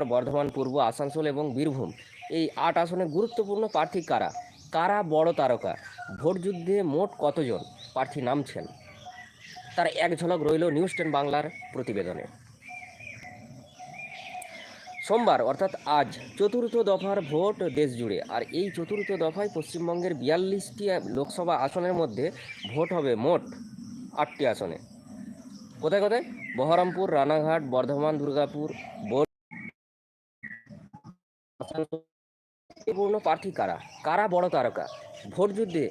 বর্ধমান, পূর্ব, আসানসোল এবং বীরভূম। এই আট আসনে গুরুত্বপূর্ণ প্রার্থী কারা? কারা বড় তারকা? ভোট যুদ্ধে মোট কতজন প্রার্থী নামছেন? তার এক ঝলক রইল নিউজ টেন বাংলার প্রতিবেদনে। সোমবার, অর্থাৎ আজ, চতুর্থ দফার ভোট দেশ জুড়ে আর এই চতুর্থ দফায় পশ্চিমবঙ্গের বিয়াল্লিশটি লোকসভা আসনের মধ্যে ভোট হবে মোট আটটি আসনে। কোথায় কোথায়? বহরমপুর, রানাঘাট, বর্ধমান, দুর্গাপুর গুরুত্বপূর্ণ প্রার্থী কারা? কারা বড় তারকা? ভোট যুদ্ধে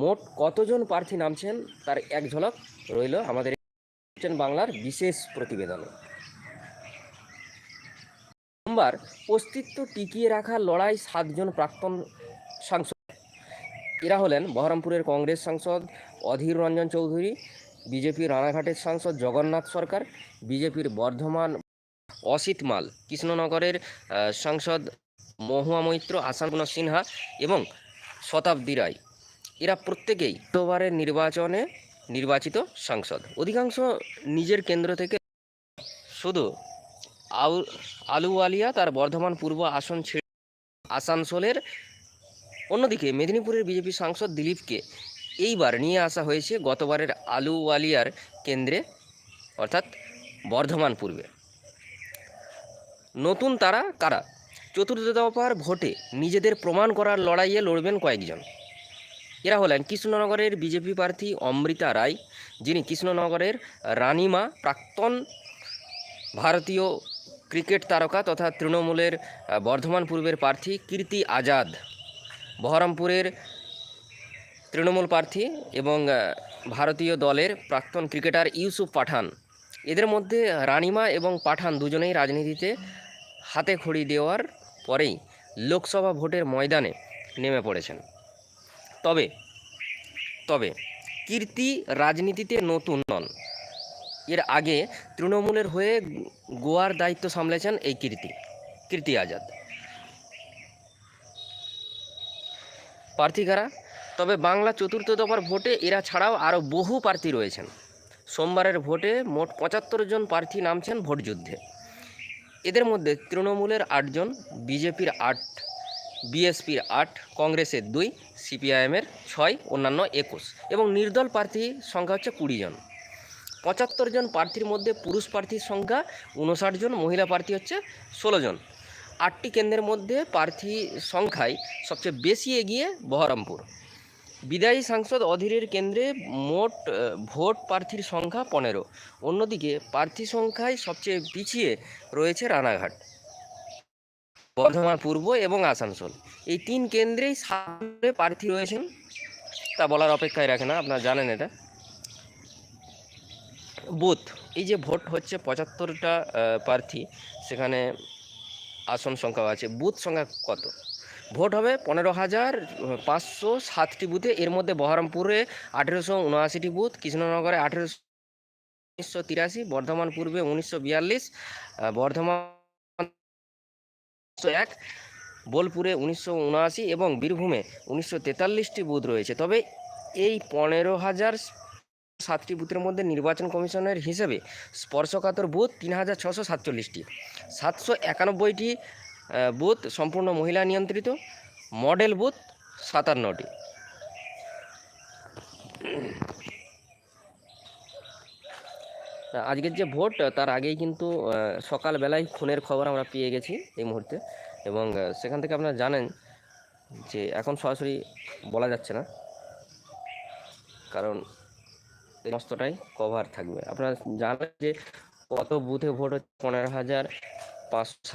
মোট কতজন প্রার্থী নামছেন? তার এক ঝলক রইল আমাদের বাংলার বিশেষ প্রতিবেদনে। সোমবার অস্তিত্ব টিকিয়ে রাখার লড়াই সাতজন প্রাক্তন সাংসদ। এরা হলেন বহরমপুরের কংগ্রেস সাংসদ অধীর রঞ্জন চৌধুরী, বিজেপির রানাঘাটের সাংসদ জগন্নাথ সরকার, বিজেপির বর্ধমান অসিত মাল, কৃষ্ণনগরের সাংসদ মহুয়া মৈত্র আসানুনা সিনহা এবং শতাব্দী রায়। এরা প্রত্যেকেই গতবারের নির্বাচনে নির্বাচিত সাংসদ। অধিকাংশ নিজের কেন্দ্র থেকে শুধু আউ, আলুওয়ালিয়া, তার বর্ধমান পূর্ব আসন ছেড়ে আসানসোলের অন্যদিকে মেদিনীপুরের বিজেপি সাংসদ দিলীপকে এইবার নিয়ে আসা হয়েছে গতবারের আলুওয়ালিয়ার কেন্দ্রে, অর্থাৎ বর্ধমান পূর্বে। নতুন তারা কারা? চতুর্থ দফার ভোটে নিজেদের প্রমাণ করার লড়াইয়ে লড়বেন কয়েকজন। এরা হলেন কৃষ্ণনগরের বিজেপি প্রার্থী অমৃতা রায়, যিনি কৃষ্ণনগরের রানীমা প্রাক্তন ভারতীয় ক্রিকেট তারকা তথা তৃণমূলের বর্ধমান পূর্বের প্রার্থী কীর্তি আজাদ। বহরমপুরের তৃণমূল প্রার্থী এবং ভারতীয় দলের প্রাক্তন ক্রিকেটার ইউসুফ পাঠান। এদের মধ্যে রানিমা এবং পাঠান দুজনেই রাজনীতিতে হাতে খড়ি দেওয়ার পরেই লোকসভা ভোটের ময়দানে নেমে পড়েছেন। তবে তবে কীর্তি রাজনীতিতে নতুন নন। এর আগে তৃণমূলের হয়ে গোয়ার দায়িত্ব সামলেছেন এই কীর্তি কীর্তি আজাদ। প্রার্থী কারা তবে বাংলা চতুর্থ দফার ভোটে এরা ছাড়াও আরও বহু প্রার্থী রয়েছেন। সোমবারের ভোটে মোট পঁচাত্তর জন প্রার্থী নামছেন ভোট যুদ্ধে এদের মধ্যে তৃণমূলের আটজন, বিজেপির আট, বিএসপির আট, কংগ্রেসের দুই, সিপিআইএমের ছয়, অন্যান্য একুশ এবং নির্দল প্রার্থীর সংখ্যা হচ্ছে কুড়ি জন। পঁচাত্তর জন প্রার্থীর মধ্যে পুরুষ প্রার্থীর সংখ্যা উনষাট জন, মহিলা প্রার্থী হচ্ছে ষোলো জন। আটটি কেন্দ্রের মধ্যে প্রার্থী সংখ্যায় সবচেয়ে বেশি এগিয়ে বহরমপুর। বিদায়ী সাংসদ অধীরের কেন্দ্রে মোট ভোট প্রার্থীর সংখ্যা পনেরো। অন্যদিকে প্রার্থী সংখ্যায় সবচেয়ে পিছিয়ে রয়েছে রানাঘাট, বর্ধমান পূর্ব এবং আসানসোল। এই তিন কেন্দ্রেই সামনে প্রার্থী রয়েছেন, তা বলার অপেক্ষায় রাখে না, আপনারা জানেন এটা। বুথ, এই যে ভোট হচ্ছে পঁচাত্তরটা প্রার্থী, সেখানে আসন সংখ্যা আছে। বুথ সংখ্যা কত? ভোট হবে পনেরো হাজার পাঁচশো সাতটি বুথে। এর মধ্যে বহরমপুরে আঠেরোশো উনআশিটি বুথ, কৃষ্ণনগরে আঠেরোশো উনিশশো তিরাশি, বর্ধমান পূর্বে উনিশশো বিয়াল্লিশ বর্ধমান এক, বোলপুরে উনিশশো উনআশি এবং বীরভূমে উনিশশো তেতাল্লিশটি বুথ রয়েছে। তবে এই পনেরো হাজার সাতটি বুথের মধ্যে নির্বাচন কমিশনের হিসেবে স্পর্শকাতর বুথ তিন হাজার ছশো সাতচল্লিশটি। সাতশো একানব্বইটি বুথ সম্পূর্ণ মহিলা নিয়ন্ত্রিত, মডেল বুথ সাতান্নটি। আজকের যে ভোট, তার আগেই কিন্তু সকালবেলায় খুনের খবর আমরা পেয়ে গেছি এই মুহূর্তে। এবং সেখান থেকে আপনারা জানেন যে এখন সরাসরি বলা যাচ্ছে না। কারণ সমস্তটাই কভার থাকবে। আপনারা জানেন যে কত বুথে ভোট হচ্ছে? পনেরো হাজার পাঁচশো